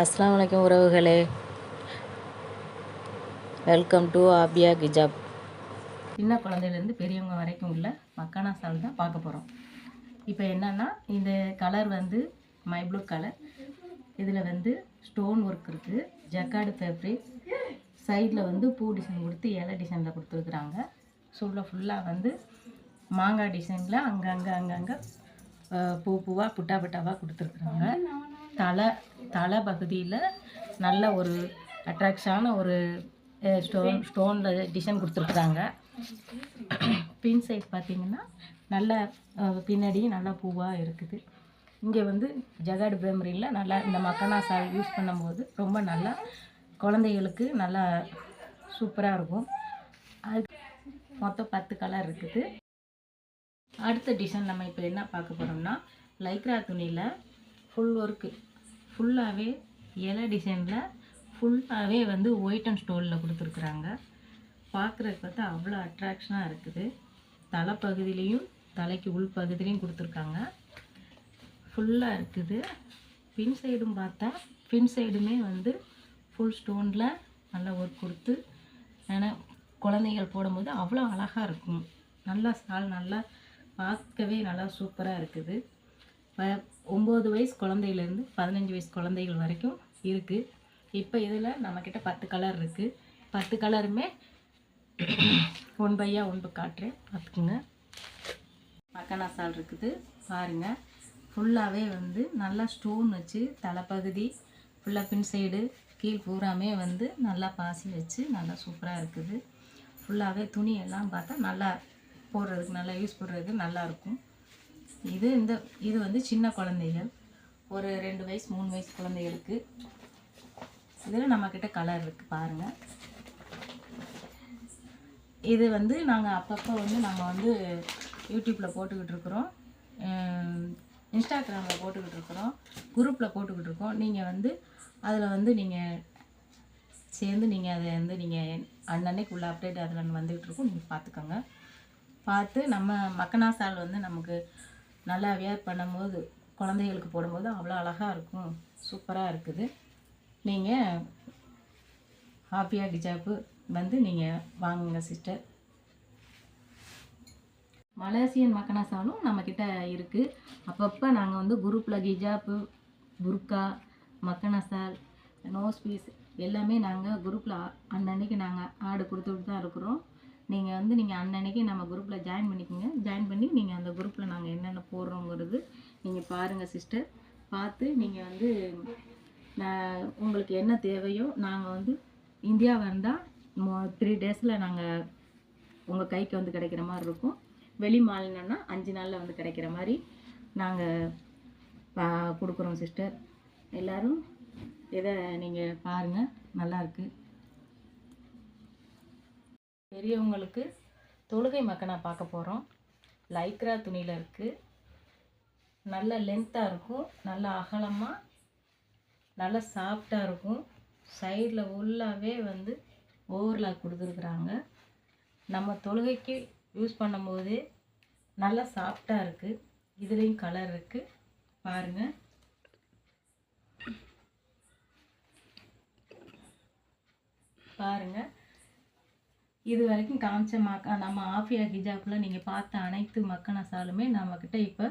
அஸ்லாம் வலைக்கம் உறவுகளே. வெல்கம் டு ஆபியா கிஜாப் சின்ன குழந்தையிலேருந்து பெரியவங்க வரைக்கும் உள்ள மக்கானா சால் தான் பார்க்க போகிறோம் இப்போ என்னென்னா இந்த கலர் வந்து மை ப்ளூ கலர் இதில் வந்து ஸ்டோன் ஒர்க் இருக்குது ஜக்காடு ஃபேப்ரிக் சைடில் வந்து பூ டிசைன் கொடுத்து இலை டிசைனில் கொடுத்துருக்குறாங்க. சுள்ள ஃபுல்லாக வந்து மாங்காய் டிசைனில் அங்கங்கே அங்கங்கே பூ பூவாக புட்டா புட்டாவாக கொடுத்துருக்குறாங்க. தலை தலை பகுதியில் நல்ல ஒரு அட்ராக்ஷான ஒரு ஸ்டோன் ஸ்டோனில் டிசைன் கொடுத்துருக்குறாங்க பின் சைட் பார்த்திங்கன்னா நல்ல பின்னாடியும் பின்னாடி நல்லா பூவாக இருக்குது. இங்கே வந்து ஜகாடு பிரேமரியில் நல்லா இந்த மக்கனா சால் யூஸ் பண்ணும்போது ரொம்ப நல்லா குழந்தைகளுக்கு நல்லா சூப்பராக இருக்கும். அது மொத்தம் பத்து கலர் இருக்குது. அடுத்த டிசைன் நம்ம இப்போ என்ன பார்க்க போகிறோம்னா லைக்ரா துணியில் ஃபுல் ஒர்க்கு ஃபுல்லாகவே இலை டிசைனில் ஃபுல்லாகவே வந்து ஒயிட் அண்ட் ஸ்டோனில் கொடுத்துருக்குறாங்க. பார்க்குறதுக்கு பார்த்தா அவ்வளோ அட்ராக்ஷனாக இருக்குது. தலைப்பகுதியிலையும் தலைக்கு உள் பகுதியிலையும் கொடுத்துருக்காங்க. ஃபுல்லாக இருக்குது. பின் சைடும் பார்த்தா பின் சைடுமே வந்து ஃபுல் ஸ்டோனில் நல்லா ஒர்க் கொடுத்து ஏன்னா குழந்தைகள் போடும்போது அவ்வளோ அழகாக இருக்கும். நல்லா சால் நல்லா பார்க்கவே நல்லா சூப்பராக இருக்குது. ஒம்பது வயசு குழந்தையிலேருந்து பதினஞ்சு வயசு குழந்தைகள் வரைக்கும் இருக்குது இப்போ இதில் நம்மக்கிட்ட பத்து கலர் இருக்குது பத்து கலருமே ஒன் பையா ஒன்று காட்டுறேன். பார்த்துக்குங்க. மக்கனா சால் இருக்குது. பாருங்கள் ஃபுல்லாகவே வந்து நல்லா ஸ்டோன் வச்சு தலைப்பகுதி ஃபுல்லாக பின் சைடு கீழ் பூராமே வந்து நல்லா பாசி வச்சு நல்லா சூப்பராக இருக்குது. ஃபுல்லாகவே துணியெல்லாம் பார்த்தா நல்லா போடுறதுக்கு நல்லா யூஸ் பண்ணுறதுக்கு நல்லாயிருக்கும் இது இந்த இது வந்து சின்ன குழந்தைகள். ஒரு ரெண்டு வயசு மூணு வயசு குழந்தைகளுக்கு. இதில் நம்மக்கிட்ட கலர் இருக்குது பாருங்கள் இது வந்து நாங்கள் அப்பப்போ வந்து நம்ம வந்து யூடியூப்பில் போட்டுக்கிட்டு இருக்கிறோம். இன்ஸ்டாகிராமில் போட்டுக்கிட்டு இருக்கிறோம். குரூப்பில் போட்டுக்கிட்டு இருக்கோம். நீங்கள் வந்து அதில் வந்து நீங்கள் சேர்ந்து நீங்கள் அதை வந்து நீங்கள் அன்னன்னைக்கு உள்ள அப்டேட் அதில் வந்துக்கிட்டு இருக்கோம். நீங்கள் பார்த்துக்கோங்க. பார்த்து நம்ம மக்கனா சால் வந்து நமக்கு நல்லா வியர் பண்ணும்போது குழந்தைகளுக்கு போடும்போது அவ்வளோ அழகாக இருக்கும். சூப்பராக இருக்குது. நீங்கள் ஹாப்பியா கிஜாப்பு வந்து நீங்கள் வாங்குங்க சிஸ்டர் மலேசியன் மக்கனாசாலும் நம்மக்கிட்ட இருக்குது அப்பப்போ நாங்கள் வந்து குரூப்பில் கிஜாப்பு புர்கா மக்கனசால் நோஸ் பீஸ் எல்லாமே நாங்கள் குரூப்பில் அன்னன்னைக்கு நாங்கள் ஆடு கொடுத்துட்டு தான் இருக்கிறோம். நீங்கள் வந்து நீங்கள் அன்னன்னைக்கு நம்ம குரூப்பில் ஜாயின் பண்ணிக்கோங்க. ஜாயின் பண்ணி நீங்கள் அந்த குரூப்பில் நாங்கள் என்னென்ன போடுறோங்கிறது நீங்கள் பாருங்கள் சிஸ்டர் பார்த்து நீங்கள் வந்து நான் உங்களுக்கு என்ன தேவையோ நாங்கள் வந்து இந்தியா வந்தால் த்ரீ டேஸில் நாங்கள் உங்கள் கைக்கு வந்து கிடைக்கிற மாதிரி இருக்கும். வெளி மாநிலம்னா அஞ்சு நாளில் வந்து கிடைக்கிற மாதிரி நாங்கள் கொடுக்குறோம் சிஸ்டர் எல்லோரும் இதை நீங்கள் பாருங்கள் நல்லாயிருக்கு பெரியவங்களுக்கு தொழுகை மக்கனா பார்க்க போகிறோம் லைக்ரா துணியில் இருக்குது நல்ல லென்த்தாக இருக்கும். நல்ல அகலமாக நல்ல சாஃப்டாக இருக்கும். சைடில் ஃபுல்லாகவே வந்து ஓவர்லாக் கொடுத்துருக்குறாங்க. நம்ம தொழுகைக்கு யூஸ் பண்ணும்போது நல்லா சாஃப்டாக இருக்குது இதுலேயும் கலர் இருக்குது பாருங்கள் பாருங்கள் இது வரைக்கும் காமிச்ச மக்கா நம்ம ஆஃபியா ஹிஜாப்பில் நீங்கள் பார்த்த அனைத்து மக்கனாசாலுமே நம்மக்கிட்ட இப்போ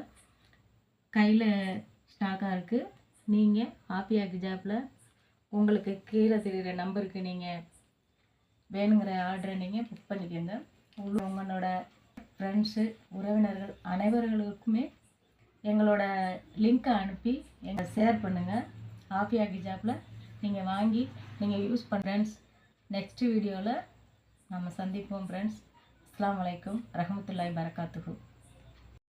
கையில் ஸ்டாக்காக இருக்குது நீங்கள் ஆஃபியா கிஜாப்பில் உங்களுக்கு கீழே தெரிகிற நம்பருக்கு நீங்கள் வேணுங்கிற ஆர்டரை நீங்கள் புக் பண்ணிக்கோங்க. உங்களோட ஃப்ரெண்ட்ஸு உறவினர்கள் அனைவர்களுக்குமே எங்களோட லிங்க்கை அனுப்பி எங்களை ஷேர் பண்ணுங்கள் ஆஃபியா கிஜாப்பில் நீங்கள் வாங்கி நீங்கள் யூஸ் பண்ண ஃப்ரெண்ட்ஸ் வீடியோவில் நம்ம சந்திப்போம் ஃப்ரெண்ட்ஸ் அஸ்லாம் அலைக்கும். ரஹமத்துல்லாய் பரகாத்துஹு